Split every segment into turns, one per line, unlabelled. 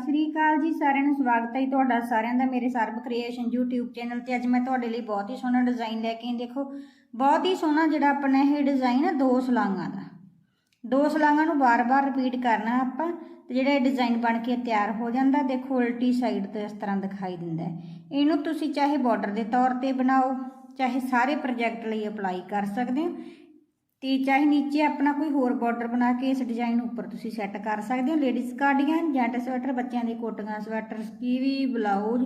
ਸਤਿ ਸ੍ਰੀ ਅਕਾਲ ਜੀ, ਸਾਰਿਆਂ ਨੂੰ ਸਵਾਗਤ ਹੈ ਜੀ ਤੁਹਾਡਾ, ਸਾਰਿਆਂ ਦਾ ਮੇਰੇ ਸਰਬ ਕ੍ਰੀਏਸ਼ਨ YouTube ਚੈਨਲ ਤੇ ਅੱਜ ਮੈਂ ਤੁਹਾਡੇ ਲਈ ਬਹੁਤ ਹੀ ਸੋਹਣਾ ਡਿਜ਼ਾਈਨ ਲੈ ਕੇ ਆਈ। ਦੇਖੋ, ਬਹੁਤ ਹੀ ਸੋਹਣਾ ਜਿਹੜਾ ਆਪਣਾ ਇਹ ਡਿਜ਼ਾਈਨ ਹੈ ਦੋ ਸਲਾਂਗਾਂ ਦਾ। ਦੋ ਸਲਾਂਗਾਂ ਨੂੰ ਬਾਰ-ਬਾਰ ਰਿਪੀਟ ਕਰਨਾ ਆਪਾਂ, ਤੇ ਜਿਹੜਾ ਇਹ ਡਿਜ਼ਾਈਨ ਬਣ ਕੇ ਤਿਆਰ ਹੋ ਜਾਂਦਾ, ਦੇਖੋ, ਉਲਟੀ ਸਾਈਡ ਤੋਂ ਇਸ ਤਰ੍ਹਾਂ ਦਿਖਾਈ ਦਿੰਦਾ ਇਹਨੂੰ ਤੁਸੀਂ ਚਾਹੇ ਬਾਰਡਰ ਦੇ ਤੌਰ ਤੇ ਬਣਾਓ, ਚਾਹੇ ਸਾਰੇ ਪ੍ਰੋਜੈਕਟ ਲਈ ਅਪਲਾਈ ਕਰ ਸਕਦੇ ਹੋ। ਤੇ ਚਾਹੇ ਨੀਚੇ ਆਪਣਾ ਕੋਈ ਹੋਰ ਬਾਰਡਰ ਬਣਾ ਕੇ ਇਸ ਡਿਜ਼ਾਈਨ ਉੱਪਰ ਤੁਸੀਂ ਸੈੱਟ ਕਰ ਸਕਦੇ ਹੋ। ਲੇਡੀਜ਼ ਕਾਰਡੀਗਨ ਜੈਂਟ ਸਵੈਟਰ ਬੱਚਿਆਂ ਦੇ ਕੋਟੀਆਂ ਸਵੈਟਰ ਕੀਵੀ ਬਲਾਊਜ਼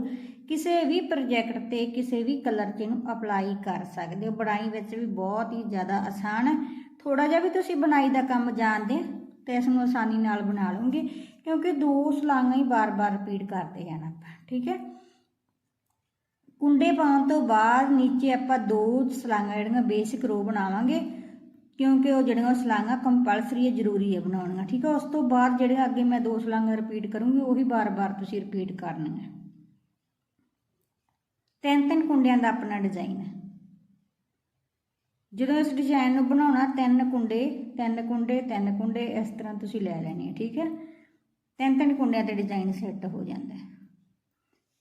ਕਿਸੇ ਵੀ ਪ੍ਰੋਜੈਕਟ ਤੇ ਕਿਸੇ ਵੀ ਕਲਰ 'ਚ ਇਹਨੂੰ ਅਪਲਾਈ ਕਰ ਸਕਦੇ ਹੋ। ਬਣਾਈ ਵਿੱਚ ਵੀ ਬਹੁਤ ਹੀ ਜ਼ਿਆਦਾ ਆਸਾਨ ਹੈ। ਥੋੜਾ ਜਿਹਾ ਵੀ ਤੁਸੀਂ ਬੁਣਾਈ ਦਾ ਕੰਮ ਜਾਣਦੇ ਤੇ ਇਸ ਨੂੰ ਆਸਾਨੀ ਨਾਲ ਬਣਾ ਲਓਗੇ, ਕਿਉਂਕਿ ਦੋ ਸਲਾਂਗਾਂ ਹੀ ਬਾਰ-ਬਾਰ ਰਿਪੀਟ ਕਰਦੇ ਜਾਣਾ ਆਪਾਂ, ਠੀਕ ਹੈ? ਕੁੰਡੇ ਪਾਉਣ ਤੋਂ ਬਾਅਦ ਨੀਚੇ ਆਪਾਂ ਦੋ ਸਲਾਂਗਾਂ ਜਿਹੜੀਆਂ ਬੇਸਿਕ ਰੋ ਬਣਾਵਾਂਗੇ। ਕਿਉਂਕਿ ਉਹ ਜਿਹੜੀਆਂ ਸਲਾਂਗਾਂ ਕੰਪਲਸਰੀ ਹੈ, ਜ਼ਰੂਰੀ ਹੈ ਬਣਾਉਣੀਆਂ, ਠੀਕ ਹੈ? ਉਸ ਤੋਂ ਬਾਅਦ ਜਿਹੜੇ ਅੱਗੇ ਮੈਂ ਦੋ ਸਲਾਂਗਾਂ ਰਿਪੀਟ ਕਰੂੰਗੀ, ਉਹੀ ਬਾਰ-ਬਾਰ ਤੁਸੀਂ ਰਿਪੀਟ ਕਰਨੀਆਂ। ਤਿੰਨ ਤਿੰਨ ਕੁੰਡਿਆਂ ਦਾ ਆਪਣਾ ਡਿਜ਼ਾਈਨ ਹੈ। ਜਦੋਂ ਇਸ ਡਿਜ਼ਾਈਨ ਨੂੰ ਬਣਾਉਣਾ, ਤਿੰਨ ਕੁੰਡੇ ਤਿੰਨ ਕੁੰਡੇ ਤਿੰਨ ਕੁੰਡੇ, ਇਸ ਤਰ੍ਹਾਂ ਤੁਸੀਂ ਲੈ ਲੈਣੇ ਠੀਕ ਹੈ? ਤਿੰਨ ਤਿੰਨ ਕੁੰਡਿਆਂ ਤੇ ਡਿਜ਼ਾਈਨ ਸੈੱਟ ਹੋ ਜਾਂਦਾ ਹੈ।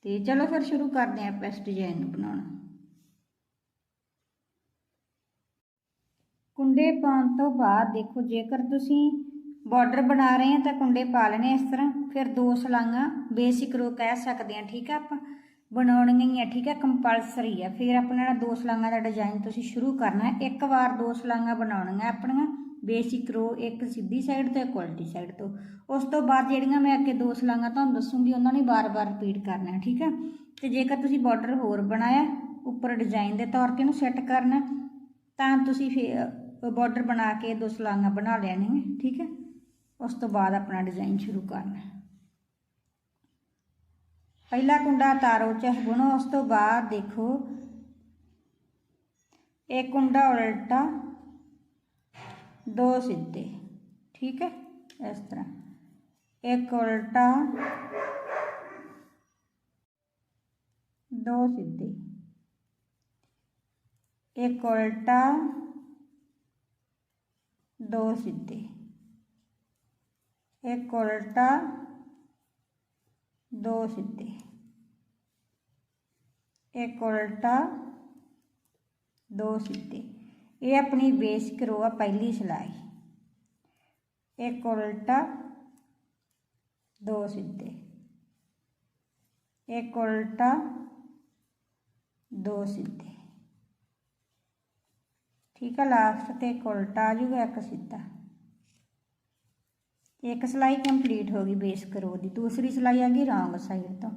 ਤੇ ਚਲੋ ਫਿਰ ਸ਼ੁਰੂ ਕਰਦੇ ਹਾਂ ਆਪਾਂ ਇਸ ਡਿਜ਼ਾਈਨ ਨੂੰ ਬਣਾਉਣਾ। ਕੁੰਡੇ ਪਾਉਣ ਤੋਂ ਬਾਅਦ ਦੇਖੋ, ਜੇਕਰ ਤੁਸੀਂ ਬਾਰਡਰ ਬਣਾ ਰਹੇ ਹਾਂ ਤਾਂ ਕੁੰਡੇ ਪਾ ਲੈਣੇ ਇਸ ਤਰ੍ਹਾਂ। ਫਿਰ ਦੋ ਸਲਾਂਗਾਂ ਬੇਸਿਕ ਰੋ ਕਹਿ ਸਕਦੇ ਹਾਂ ਠੀਕ ਆ ਆਪਾਂ? ਬਣਾਉਣੀਆਂ ਹੀ ਆ, ਠੀਕ ਹੈ ਕੰਪਲਸਰੀ ਆ। ਫਿਰ ਆਪਣਾ ਦੋ ਸਲਾਂਗਾਂ ਦਾ ਡਿਜ਼ਾਈਨ ਤੁਸੀਂ ਸ਼ੁਰੂ ਕਰਨਾ ਇੱਕ ਵਾਰ ਦੋ ਸਲਾਂਗਾਂ ਬਣਾਉਣੀਆਂ ਆਪਣੀਆਂ ਬੇਸਿਕ ਰੋ ਇੱਕ ਸਿੱਧੀ ਸਾਈਡ ਤੇ, ਇੱਕ ਉਲਟੀ ਸਾਈਡ ਤੋਂ। ਉਸ ਤੋਂ ਬਾਅਦ ਜਿਹੜੀਆਂ ਮੈਂ ਅੱਗੇ ਦੋ ਸਲਾਂਗਾਂ ਤੁਹਾਨੂੰ ਦੱਸੂਗੀ, ਉਹਨਾਂ ਨੂੰ ਬਾਰ-ਬਾਰ ਰਿਪੀਟ ਕਰਨਾ ਠੀਕ ਹੈ ਤੇ ਜੇਕਰ ਤੁਸੀਂ ਬਾਰਡਰ ਹੋਰ ਬਣਾਇਆ, ਉੱਪਰ ਡਿਜ਼ਾਈਨ ਦੇ ਤੌਰ ਤੇ ਇਹਨੂੰ ਸੈੱਟ ਕਰਨਾ ਤਾਂ ਤੁਸੀਂ ਫਿਰ ਬਾਰਡਰ ਬਣਾ ਕੇ ਦੋ ਸਲਾਂਗਾਂ ਬਣਾ ਲੈਣੀਆਂ ਠੀਕ ਹੈ? ਉਸ ਤੋਂ ਬਾਅਦ ਆਪਣਾ ਡਿਜ਼ਾਈਨ ਸ਼ੁਰੂ ਕਰਨਾ ਪਹਿਲਾ ਕੁੰਡਾ ਤਾਰੋ ਚ ਗੁਣੋ ਉਸ ਤੋਂ ਬਾਅਦ ਦੇਖੋ। ਇੱਕ ਕੁੰਡਾ ਉਲਟਾ, ਦੋ ਸਿੱਧੇ, ਠੀਕ ਹੈ? ਇਸ ਤਰ੍ਹਾਂ। ਇੱਕ ਉਲਟਾ, ਦੋ ਸਿੱਧੇ। ਇੱਕ ਉਲਟਾ ਦੋ ਸਿੱਧੇ ਇੱਕ ਉਲਟਾ ਦੋ ਸਿੱਧੇ ਇੱਕ ਉਲਟਾ ਦੋ ਸਿੱਧੇ ਇਹ ਆਪਣੀ ਬੇਸਿਕ ਰੋ ਆ ਪਹਿਲੀ ਸਿਲਾਈ ਇੱਕ ਉਲਟਾ ਦੋ ਸਿੱਧੇ ਇੱਕ ਉਲਟਾ ਦੋ ਸਿੱਧੇ ਠੀਕ ਆ ਲਾਸਟ ਤੇ ਇੱਕ ਉਲਟਾ ਆ ਜੂਗਾ ਇੱਕ ਸਿੱਧਾ। ਇੱਕ ਸਿਲਾਈ ਕੰਪਲੀਟ ਹੋ ਗਈ ਬੇਸਿਕ ਰੋ ਦੀ ਦੂਸਰੀ ਸਿਲਾਈ ਆ ਗਈ ਰੌਂਗ ਸਾਈਡ ਤੋਂ।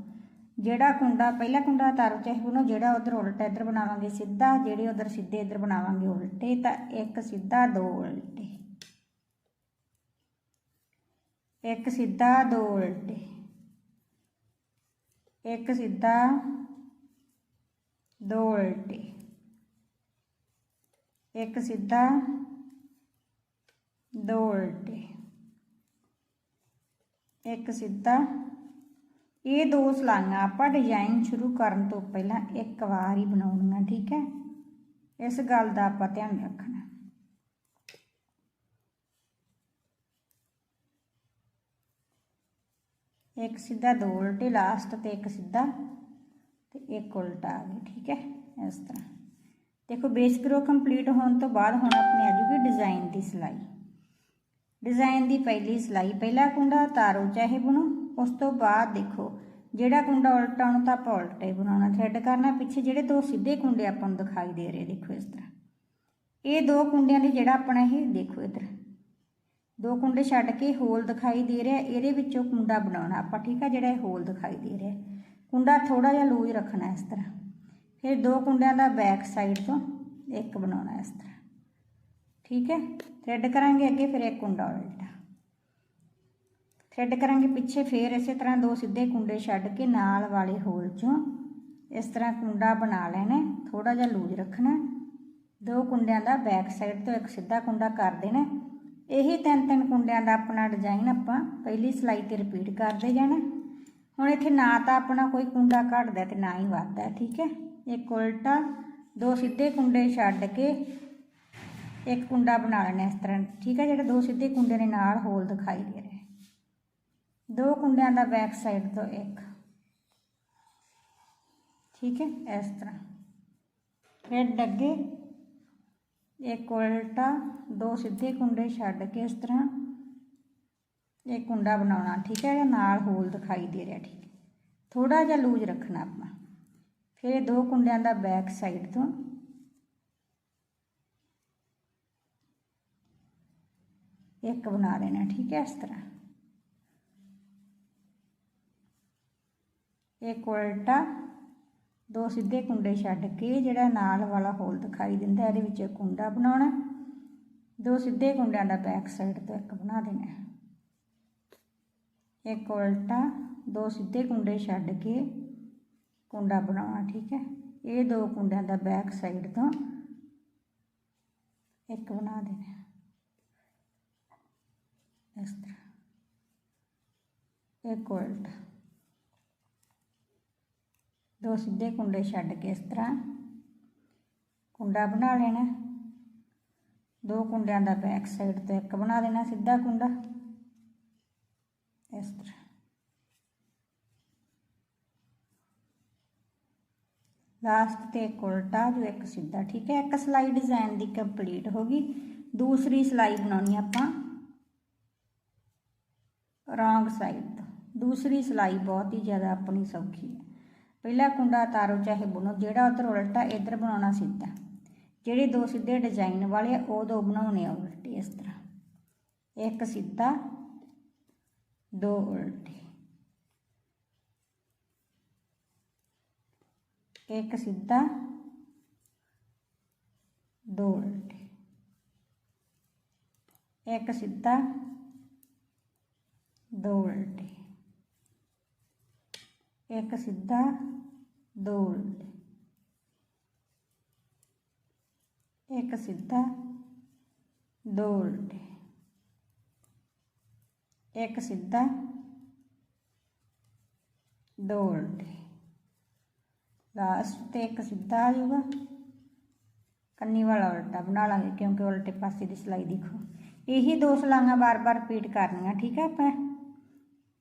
ਜਿਹੜਾ ਕੁੰਡਾ, ਪਹਿਲਾ ਕੁੰਡਾ ਤਾਰੋ ਚਾਹੇ ਉਹਨੂੰ ਜਿਹੜਾ ਉਧਰ ਉਲਟਾ ਇੱਧਰ ਬਣਾਵਾਂਗੇ, ਸਿੱਧਾ, ਜਿਹੜੇ ਉਧਰ ਸਿੱਧੇ ਇੱਧਰ ਬਣਾਵਾਂਗੇ ਉਲਟੇ, ਤਾਂ ਇੱਕ ਸਿੱਧਾ, ਦੋ ਉਲਟੇ। ਇੱਕ ਸਿੱਧਾ, ਦੋ ਉਲਟੇ। ਇੱਕ ਸਿੱਧਾ, ਦੋ ਉਲਟੇ। ਇੱਕ ਸਿੱਧਾ ਦੋ ਉਲਟੇ। ਇੱਕ ਸਿੱਧਾ। ਇਹ ਦੋ ਸਲਾਈਆਂ ਆਪਾਂ ਡਿਜ਼ਾਈਨ ਸ਼ੁਰੂ ਕਰਨ ਤੋਂ ਪਹਿਲਾਂ ਇੱਕ ਵਾਰ ਹੀ ਬਣਾਉਣੀਆਂ, ਠੀਕ ਹੈ? ਇਸ ਗੱਲ ਦਾ ਆਪਾਂ ਧਿਆਨ ਰੱਖਣਾ। ਇੱਕ ਸਿੱਧਾ ਦੋ ਉਲਟੇ ਲਾਸਟ ਤੇ ਇੱਕ ਸਿੱਧਾ ਤੇ ਇੱਕ ਉਲਟਾ ਆ ਗਿਆ, ਠੀਕ ਹੈ? ਇਸ ਤਰ੍ਹਾਂ। ਦੇਖੋ ਬੇਸਿਕ ਰੋ ਕੰਪਲੀਟ ਹੋਣ ਤੋਂ ਬਾਅਦ ਹੁਣ ਆਪਣੀ ਆ ਜੂਗੀ ਡਿਜ਼ਾਈਨ ਦੀ ਸਿਲਾਈ। ਡਿਜ਼ਾਈਨ ਦੀ ਪਹਿਲੀ ਸਿਲਾਈ, ਪਹਿਲਾ ਕੁੰਡਾ ਤਾਰੋ ਚਾਹੇ ਬੁਣੋ, ਉਸ ਤੋਂ ਬਾਅਦ ਦੇਖੋ ਜਿਹੜਾ ਕੁੰਡਾ ਉਲਟਾ ਉਹਨੂੰ ਤਾਂ ਆਪਾਂ ਉਲਟਾ ਹੀ ਬਣਾਉਣਾ ਥ੍ਰੈਡ ਕਰਨਾ, ਪਿੱਛੇ ਜਿਹੜੇ ਦੋ ਸਿੱਧੇ ਕੁੰਡੇ ਆਪਾਂ ਨੂੰ ਦਿਖਾਈ ਦੇ ਰਹੇ ਦੇਖੋ ਇਸ ਤਰ੍ਹਾਂ। ਇਹ ਦੋ ਕੁੰਡਿਆਂ ਦੇ ਜਿਹੜਾ ਆਪਣਾ ਇਹ, ਦੇਖੋ ਇੱਧਰ। ਦੋ ਕੁੰਡੇ ਛੱਡ ਕੇ ਹੋਲ ਦਿਖਾਈ ਦੇ ਰਿਹਾ, ਇਹਦੇ ਵਿੱਚੋਂ ਕੁੰਡਾ ਬਣਾਉਣਾ, ਆਪਾਂ ਠੀਕ ਆ, ਜਿਹੜਾ ਇਹ ਹੋਲ ਦਿਖਾਈ ਦੇ ਰਿਹਾ। ਕੁੰਡਾ ਥੋੜਾ ਜਿਹਾ ਲੂਜ਼ ਰੱਖਣਾ ਇਸ ਤਰ੍ਹਾਂ। ਫਿਰ ਦੋ ਕੁੰਡਿਆਂ ਦਾ ਬੈਕ ਸਾਈਡ ਤੋਂ ਇੱਕ ਬਣਾਉਣਾ ਇਸ ਤਰ੍ਹਾਂ। ਠੀਕ ਹੈ? ਥ੍ਰੈਡ ਕਰਾਂਗੇ ਅੱਗੇ, ਫਿਰ ਇੱਕ ਕੁੰਡਾ ਉਲਟਾ। ਥ੍ਰੈਡ ਕਰਾਂਗੇ ਪਿੱਛੇ, ਫੇਰ ਇਸੇ ਤਰ੍ਹਾਂ ਦੋ ਸਿੱਧੇ ਕੁੰਡੇ ਛੱਡ ਕੇ ਨਾਲ ਵਾਲੇ ਹੋਲ ਚੋਂ ਇਸ ਤਰ੍ਹਾਂ ਕੁੰਡਾ ਬਣਾ ਲੈਣਾ ਥੋੜਾ ਜਿਹਾ ਲੂਜ਼ ਰੱਖਣਾ ਦੋ ਕੁੰਡਿਆਂ ਦਾ ਬੈਕ ਸਾਈਡ ਤੋਂ ਇੱਕ ਸਿੱਧਾ ਕੁੰਡਾ ਕਰ ਦੇਣਾ ਇਹੀ ਤਿੰਨ ਤਿੰਨ ਕੁੰਡਿਆਂ ਦਾ ਆਪਣਾ ਡਿਜ਼ਾਈਨ ਆਪਾਂ ਪਹਿਲੀ ਸਲਾਈ ਤੇ ਰਿਪੀਟ ਕਰਦੇ ਜਾਣਾ ਹੁਣ ਇੱਥੇ ਨਾ ਤਾਂ ਆਪਣਾ ਕੋਈ ਕੁੰਡਾ ਘਟਦਾ ਤੇ ਨਾ ਹੀ ਵੱਧਦਾ, ਠੀਕ ਹੈ? ਇੱਕ ਉਲਟਾ, ਦੋ ਸਿੱਧੇ ਕੁੰਡੇ ਛੱਡ ਕੇ ਇੱਕ ਕੁੰਡਾ ਬਣਾ ਲੈਣਾ ਇਸ ਤਰ੍ਹਾਂ। ਠੀਕ ਹੈ, ਜਿਹੜੇ ਦੋ ਸਿੱਧੇ ਕੁੰਡੇ ਨੇ ਨਾਲ ਹੋਲ ਦਿਖਾਈ ਦੇ ਰਹੇ। ਦੋ ਕੁੰਡਿਆਂ ਦਾ ਬੈਕ ਸਾਈਡ ਤੋਂ ਇੱਕ। ਠੀਕ ਹੈ, ਇਸ ਤਰ੍ਹਾਂ। ਫਿਰ ਅੱਗੇ ਇੱਕ ਉਲਟਾ, ਦੋ ਸਿੱਧੇ ਕੁੰਡੇ ਛੱਡ ਕੇ ਇਸ ਤਰ੍ਹਾਂ ਇਹ ਕੁੰਡਾ ਬਣਾਉਣਾ। ਠੀਕ ਹੈ ਨਾਲ ਹੋਲ ਦਿਖਾਈ ਦੇ ਰਿਹਾ। ਠੀਕ ਹੈ। ਥੋੜਾ ਜਿਹਾ ਲੂਜ਼ ਰੱਖਣਾ ਆਪਾਂ। ਫਿਰ ਇਹ ਦੋ ਕੁੰਡਿਆਂ ਦਾ ਬੈਕ ਸਾਈਡ ਤੋਂ। ਇੱਕ ਬਣਾ ਦੇਣਾ ਠੀਕ ਹੈ, ਇਸ ਤਰ੍ਹਾਂ। ਇੱਕ ਉਲਟਾ, ਦੋ ਸਿੱਧੇ ਕੁੰਡੇ ਛੱਡ ਕੇ ਜਿਹੜਾ ਨਾਲ ਵਾਲਾ ਹੋਲ ਦਿਖਾਈ ਦਿੰਦਾ, ਇਹਦੇ ਵਿੱਚ ਕੁੰਡਾ ਬਣਾਉਣਾ। ਦੋ ਸਿੱਧੇ ਕੁੰਡਿਆਂ ਦਾ ਬੈਕ ਸਾਈਡ ਤੋਂ ਇੱਕ ਬਣਾ ਦੇਣਾ। ਇੱਕ ਉਲਟਾ, ਦੋ ਸਿੱਧੇ ਕੁੰਡੇ ਛੱਡ ਕੇ ਕੁੰਡਾ ਬਣਾਉਣਾ, ਠੀਕ ਹੈ? ਇਹ ਦੋ ਕੁੰਡਿਆਂ ਦਾ ਬੈਕ ਸਾਈਡ ਤੋਂ ਇੱਕ ਬਣਾ ਦੇਣਾ। ਇਸ ਤਰ੍ਹਾਂ। ਇੱਕ ਉਲਟ। ਦੋ ਸਿੱਧੇ ਕੁੰਡੇ ਛੱਡ ਕੇ ਇਸ ਤਰ੍ਹਾਂ ਕੁੰਡਾ ਬਣਾ ਲੈਣਾ। ਦੋ ਕੁੰਡਿਆਂ ਦਾ ਬੈਕ ਸਾਈਡ ਤੋਂ ਇੱਕ ਬਣਾ ਦੇਣਾ, ਸਿੱਧਾ ਕੁੰਡਾ। ਇਸ ਤਰ੍ਹਾਂ। ਲਾਸਟ ਤੇ ਇੱਕ ਉਲਟਾ ਜੋ ਇੱਕ ਸਿੱਧਾ, ਠੀਕ ਹੈ? ਇੱਕ ਸਲਾਈ ਡਿਜ਼ਾਈਨ ਦੀ ਕੰਪਲੀਟ ਹੋ ਗਈ। ਦੂਸਰੀ ਸਲਾਈ ਬਣਾਉਣੀ ਆਪਾਂ। ਰੌਂਗ ਸਾਈਡ ਤੋਂ। ਦੂਸਰੀ ਸਲਾਈ ਬਹੁਤ ਹੀ ਜ਼ਿਆਦਾ ਆਪਣੀ ਸੌਖੀ ਹੈ। ਪਹਿਲਾ ਕੁੰਡਾ ਤਾਰੋ ਚਾਹੇ ਬੁਣੋ, ਜਿਹੜਾ ਉਧਰ ਉਲਟਾ ਇੱਧਰ ਬਣਾਉਣਾ ਸਿੱਧਾ। ਜਿਹੜੇ ਦੋ ਸਿੱਧੇ ਡਿਜ਼ਾਈਨ ਵਾਲੇ ਆ, ਉਹ ਦੋ ਬਣਾਉਣੇ ਆ ਉਲਟੇ ਇਸ ਤਰ੍ਹਾਂ। ਇੱਕ ਸਿੱਧਾ, ਦੋ ਉਲਟੇ। ਇੱਕ ਸਿੱਧਾ ਦੋ ਉਲਟੇ। ਇੱਕ ਸਿੱਧਾ ਦੋ ਉਲਟੇ। ਇੱਕ ਸਿੱਧਾ ਦੋ ਉਲਟੇ। ਇੱਕ ਸਿੱਧਾ ਦੋ ਉਲਟੇ। ਇੱਕ ਸਿੱਧਾ ਦੋ ਉਲਟੇ। ਲਾਸਟ ਤੇ ਇੱਕ ਸਿੱਧਾ ਆ ਜਾਊਗਾ ਕੰਨੀ ਵਾਲਾ ਉਲਟਾ ਬਣਾ ਲਾਂਗੇ ਕਿਉਂਕਿ ਉਲਟੇ ਪਾਸੇ ਦੀ ਸਿਲਾਈ ਦੇਖੋ। ਇਹੀ ਦੋ ਸਲਾਈਆਂ ਬਾਰ-ਬਾਰ ਰਿਪੀਟ ਕਰਨੀਆਂ, ਠੀਕ ਹੈ ਆਪਾਂ?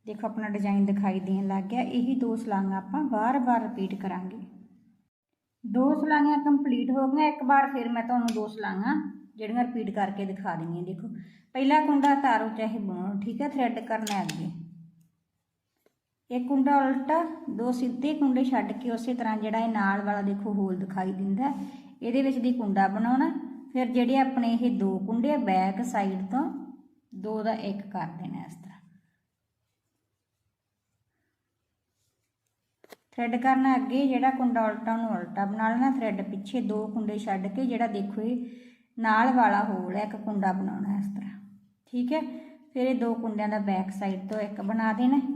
ਦੇਖੋ ਆਪਣਾ ਡਿਜ਼ਾਈਨ ਦਿਖਾਈ ਦੇਣ ਲੱਗ ਗਿਆ। ਇਹੀ ਦੋ ਸਲਾਈਆਂ ਆਪਾਂ ਬਾਰ-ਬਾਰ ਰਿਪੀਟ ਕਰਾਂਗੇ। ਦੋ ਸਲਾਈਆਂ ਕੰਪਲੀਟ ਹੋ ਗਈਆਂ, ਇੱਕ ਵਾਰ ਫਿਰ ਮੈਂ ਤੁਹਾਨੂੰ ਦੋ ਸਲਾਈਆਂ ਜਿਹੜੀਆਂ ਰਿਪੀਟ ਕਰਕੇ ਦਿਖਾ ਦਿੰਦੀ ਹਾਂ। ਦੇਖੋ, ਪਹਿਲਾ ਕੁੰਡਾ ਤਾਰੋ ਚਾਹੇ ਬੁਣੋ, ਠੀਕ ਹੈ ਥ੍ਰੈਡ ਕਰਨਾ ਅੱਗੇ। ਇੱਕ ਕੁੰਡਾ ਉਲਟਾ, ਦੋ ਸਿੱਧੇ ਕੁੰਡੇ ਛੱਡ ਕੇ ਉਸੇ ਤਰ੍ਹਾਂ ਜਿਹੜਾ ਇਹ ਨਾਲ ਵਾਲਾ ਦੇਖੋ ਹੋਲ ਦਿਖਾਈ ਦਿੰਦਾ। ਇਹਦੇ ਵਿੱਚ ਦੀ ਕੁੰਡਾ ਬਣਾਉਣਾ, ਫਿਰ ਜਿਹੜੇ ਆਪਣੇ ਇਹ ਦੋ ਕੁੰਡੇ ਆ ਬੈਕ ਸਾਈਡ ਤੋਂ, ਦੋ ਦਾ ਇੱਕ ਕਰ ਦੇਣਾ ਇਸ ਤਰ੍ਹਾਂ। ਥ੍ਰੈਡ ਕਰਨਾ ਅੱਗੇ, ਜਿਹੜਾ ਕੁੰਡਾ ਉਲਟਾ ਉਹਨੂੰ ਉਲਟਾ ਬਣਾ ਲੈਣਾ, ਥ੍ਰੈਡ ਪਿੱਛੇ ਦੋ ਕੁੰਡੇ ਛੱਡ ਕੇ ਜਿਹੜਾ ਦੇਖੋ ਇਹ ਨਾਲ ਵਾਲਾ ਹੋਲ ਹੈ ਇੱਕ ਕੁੰਡਾ ਬਣਾਉਣਾ ਇਸ ਤਰ੍ਹਾਂ। ਠੀਕ ਹੈ? ਫਿਰ ਇਹ ਦੋ ਕੁੰਡਿਆਂ ਦਾ ਬੈਕ ਸਾਈਡ ਤੋਂ ਇੱਕ ਬਣਾ ਦੇਣਾ।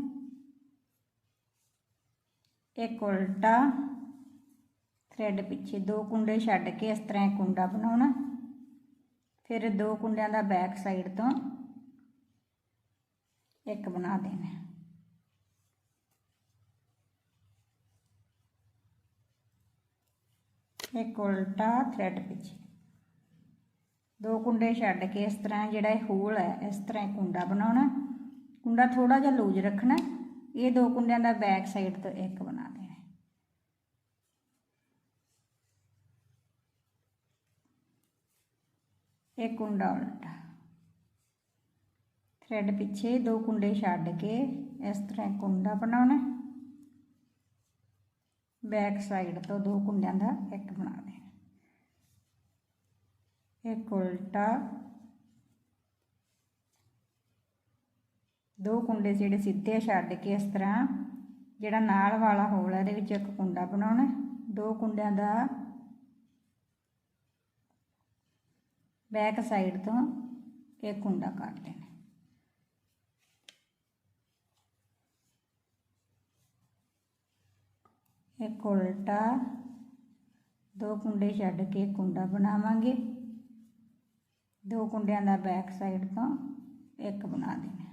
ਇੱਕ ਉਲਟਾ ਥ੍ਰੈਡ ਪਿੱਛੇ ਦੋ ਕੁੰਡੇ ਛੱਡ ਕੇ ਇਸ ਤਰ੍ਹਾਂ ਕੁੰਡਾ ਬਣਾਉਣਾ। ਫਿਰ ਦੋ ਕੁੰਡਿਆਂ ਦਾ ਬੈਕ ਸਾਈਡ ਤੋਂ ਇੱਕ ਬਣਾ ਦੇਣਾ। ਇੱਕ ਉਲਟਾ ਥ੍ਰੈਡ ਪਿੱਛੇ। ਦੋ ਕੁੰਡੇ ਛੱਡ ਕੇ ਇਸ ਤਰ੍ਹਾਂ ਜਿਹੜਾ ਇਹ ਹੋਲ ਹੈ, ਇਸ ਤਰ੍ਹਾਂ ਇੱਕ ਕੁੰਡਾ ਬਣਾਉਣਾ। ਕੁੰਡਾ ਥੋੜਾ ਜਿਹਾ ਲੂਜ਼ ਰੱਖਣਾ। ਇਹ ਦੋ ਕੁੰਡਿਆਂ ਦਾ ਬੈਕ ਸਾਈਡ ਤੋਂ ਇੱਕ ਬਣਾ ਦੇਣਾ ਇੱਕ ਕੁੰਡਾ ਉਲਟਾ ਥਰੈਡ ਪਿੱਛੇ ਦੋ ਕੁੰਡੇ ਛੱਡ ਕੇ ਇਸ ਤਰ੍ਹਾਂ ਇੱਕ ਕੁੰਡਾ ਬਣਾਉਣਾ ਬੈਕ ਸਾਈਡ ਤੋਂ ਦੋ ਕੁੰਡਿਆਂ ਦਾ ਇੱਕ ਬਣਾ ਦੇਣਾ ਇੱਕ ਉਲਟਾ ਦੋ ਕੁੰਡੇ ਜਿਹੜੇ ਸਿੱਧੇ ਛੱਡ ਕੇ ਇਸ ਤਰ੍ਹਾਂ ਜਿਹੜਾ ਨਾਲ ਵਾਲਾ ਹੋਲ ਹੈ ਇਹਦੇ ਵਿੱਚ ਇੱਕ ਕੁੰਡਾ ਬਣਾਉਣਾ ਦੋ ਕੁੰਡਿਆਂ ਦਾ ਬੈਕ ਸਾਈਡ ਤੋਂ ਇੱਕ ਕੁੰਡਾ ਕੱਢ ਦੇਣਾ। ਇੱਕ ਉਲਟਾ, ਦੋ ਕੁੰਡੇ ਛੱਡ ਕੇ ਕੁੰਡਾ ਬਣਾਵਾਂਗੇ। ਦੋ ਕੁੰਡਿਆਂ ਦਾ ਬੈਕ ਸਾਈਡ ਤੋਂ ਇੱਕ ਬਣਾ ਦੇਣਾ।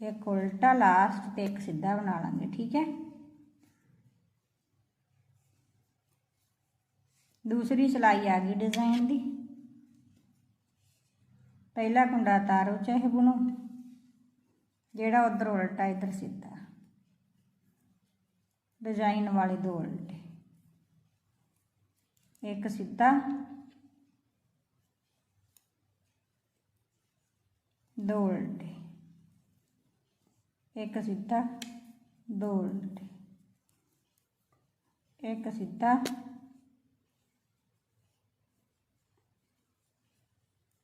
ਇੱਕ ਉਲਟਾ, ਲਾਸਟ ਤੇ ਇੱਕ ਸਿੱਧਾ ਬਣਾ ਲਾਂਗੇ, ਠੀਕ ਹੈ? ਦੂਸਰੀ ਸਿਲਾਈ ਆ ਗਈ ਡਿਜ਼ਾਈਨ ਦੀ। ਪਹਿਲਾ ਕੁੰਡਾ ਤਾਰੋ ਚਾਹੇ ਬੁਣੋ ਜਿਹੜਾ ਉਧਰ ਉਲਟਾ ਇਧਰ ਸਿੱਧਾ। ਡਿਜ਼ਾਈਨ ਵਾਲੇ ਦੋ ਉਲਟੇ। ਇੱਕ ਸਿੱਧਾ, ਦੋ ਉਲਟੇ। ਇੱਕ ਸਿੱਧਾ, ਦੋ ਉਲਟੇ। ਇੱਕ ਸਿੱਧਾ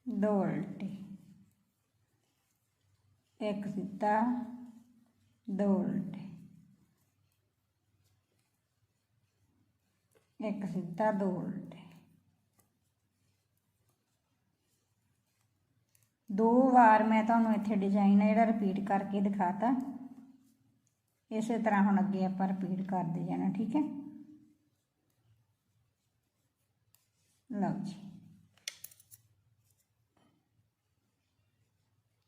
ਦੋ ਉਲਟੇ ਇੱਕ ਸਿੱਧਾ ਦੋ ਉਲਟੇ ਇੱਕ ਸਿੱਧਾ ਦੋ ਉਲਟੇ ਦੋ ਵਾਰ ਮੈਂ ਤੁਹਾਨੂੰ ਇੱਥੇ ਡਿਜ਼ਾਈਨ ਹੈ ਜਿਹੜਾ ਰਿਪੀਟ ਕਰਕੇ ਦਿਖਾਤਾ। ਇਸੇ ਤਰ੍ਹਾਂ ਹੁਣ ਅੱਗੇ ਆਪਾਂ ਰਿਪੀਟ ਕਰਦੇ ਜਾਣਾ, ਠੀਕ ਹੈ? ਲਓ ਜੀ।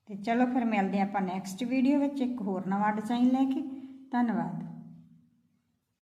ਤੇ ਚਲੋ ਫਿਰ ਮਿਲਦੇ ਹਾਂ ਆਪਾਂ ਨੈਕਸਟ ਵੀਡੀਓ ਵਿੱਚ ਇੱਕ ਹੋਰ ਨਵਾਂ ਡਿਜ਼ਾਈਨ ਲੈ ਕੇ। ਧੰਨਵਾਦ।